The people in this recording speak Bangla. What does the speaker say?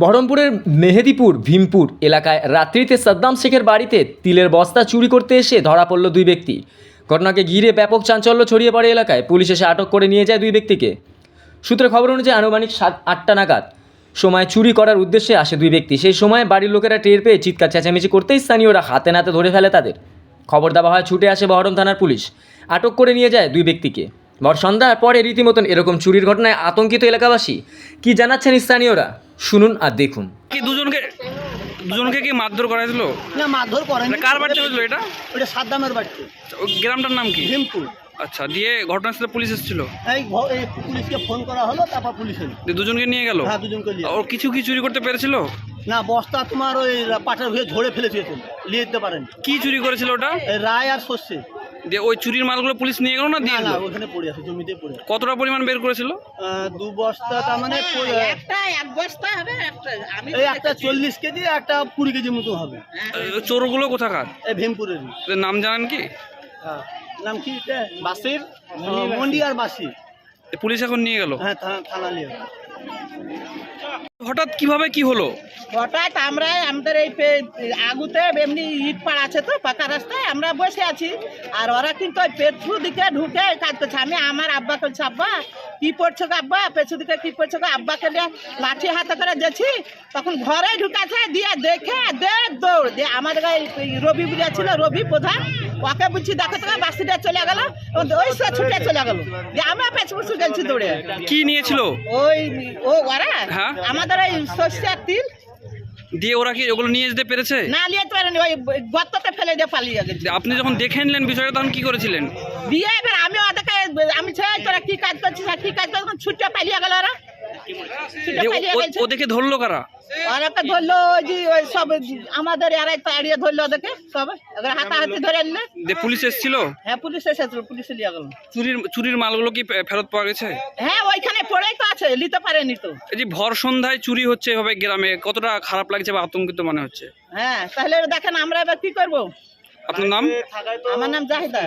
বহরমপুরের মেহেদিপুর, ভীমপুর এলাকায় রাত্রিতে সাদ্দাম শেখের বাড়িতে তিলের বস্তা চুরি করতে এসে ধরা পড়ল দুই ব্যক্তি। ঘটনাকে ঘিরে ব্যাপক চাঞ্চল্য ছড়িয়ে পড়ে এলাকায়। পুলিশ এসে আটক করে নিয়ে যায় দুই ব্যক্তিকে। সূত্রে খবর অনুযায়ী আনুমানিক সাত, আটটা নাগাদ সময় চুরি করার উদ্দেশ্যে আসে দুই ব্যক্তি। সেই সময় বাড়ির লোকেরা টের পেয়ে চিৎকার, চেঁচামেচি করতেই স্থানীয়রা হাতে নাতে ধরে ফেলে তাদের। খবর দেওয়া হয়, ছুটে আসে বহরম থানার পুলিশ। আটক করে নিয়ে যায় দুই ব্যক্তিকে। ভর সন্ধ্যার পরে রীতিমতন এরকম চুরির ঘটনায় আতঙ্কিত এলাকাবাসী কি জানাচ্ছেন স্থানীয়রা? শুনুন আর দেখুন। কি দুজনকে দুজনকে কি মারধর করা হয়েছিল না মারধর করেন। এটা কার বাড়িতে হয়েছিল এটা? ওটা সাদ্দামের বাড়িতে। গ্রামটার নাম কি? ভীমপুর। আচ্ছা দিয়ে ঘটনাস্থলে পুলিশ এসেছিল? এই পুলিশকে ফোন করা হলো তারপর পুলিশ এলো। দুজনকে নিয়ে গেল? হ্যাঁ দুজনকে নিয়ে ওর কিছু কি চুরি করতে পেরেছিল? না বস্তা তোমার ওই পাটের হয়ে ঝরে ফেলে দিয়েছিল নিয়ে যেতে পারেন। কি চুরি করেছিল ওটা? রায় আর শস্যে। দিয়ে ওই চুরির মালগুলো পুলিশ নিয়ে গেল না দিয়ে না না দিলো? ওখানে পড়ে আছে জমিতে পড়ে আছে। কতটা পরিমাণ বের করেছিল? আহ, দু বস্তা তার মানে পড়ে- একটা এক বস্তা হবে একটা আমি এই একটা চল্লিশ কেজি একটা কুড়ি কেজি মতো হবে। ওই চোরগুলো কোথাকার? এই ওদের নাম জানেন কি? হ্যাঁ। নাম কি? এটা? বাসির? মন্ডি আর বাসি এ পুলিশ এখন নিয়ে গেল? হ্যাঁ থানা থানা নিয়ে হঠাৎ কীভাবে কি হলো? হঠাৎ আমরা আমাদের এই পে- আগুতে এমনি ইট পাড় আছে তো পাকা রাস্তায় আমরা বসে আছি। আর ওরা কিন্তু ওই পেছু দিকে ঢুকে কাজ করছে। আমি আমার আব্বা বলছি আব্বা কি পড়ছো আব্বা? পেছু দিকে কি পড়ছো আব্বাকে নিয়ে লাঠি হাতে করে গেছি তখন ঘরে ঢুকাছে দিয়ে দেখে দে দৌড় দিয়ে আমাদের রবি বুড়িয়া ছিল রবি প্রধান। ওকে বুঝছি দেখো তো বাসিটা চলে গেল। ওই সে ছুটে চলে গেল। দিয়ে আমরা পেছু পেছু গেছি দৌড়ে। কি নিয়েছিল? ওই ও ওরা হ্যাঁ। আমাদের ওই সর্ষে তিল। দিয়ে ওরা কি ওগুলো নিয়ে যেতে পেরেছে? না নিয়ে পারেনি ওই গর্ততে ফেলে দিয়ে পালিয়ে গেছে। আপনি যখন দেখে নিলেন বিষয়টা তখন কি করেছিলেন? দিয়ে এবার আমি ওদেরকে আমি ছেড়ে তোরা কি কাজ করছিস আর কি কাজ করছিস ছুটে পালিয়ে গেল ওরা। ছুটে দিয়ে পালিয়ে ও- গেছে। ও দেখে ধরলো কারা? ধরলো ওই যে ওই সব আমাদের এরাই তাড়িয়ে ধরলো ওদেরকে সব। ওদের হাতাহাতি ধরে দিয়ে পুলিশ এসেছিল? হ্যাঁ পুলিশ এসেছিল পুলিশে নিয়ে গেল। চুরির চুরির মালগুলো কি ফেরত পাওয়া গেছে? হ্যাঁ ওইখানে পড়েই তো আছে নিতে পারেনি তো। এই যে ভর সন্ধ্যায় চুরি হচ্ছে এভাবে গ্রামে কতটা খারাপ লাগছে বা আতঙ্কিত মনে হচ্ছে? হ্যাঁ তাহলে দেখেন আমরা এবার কি করব? আপনার নাম? আমার নাম জাহিদা।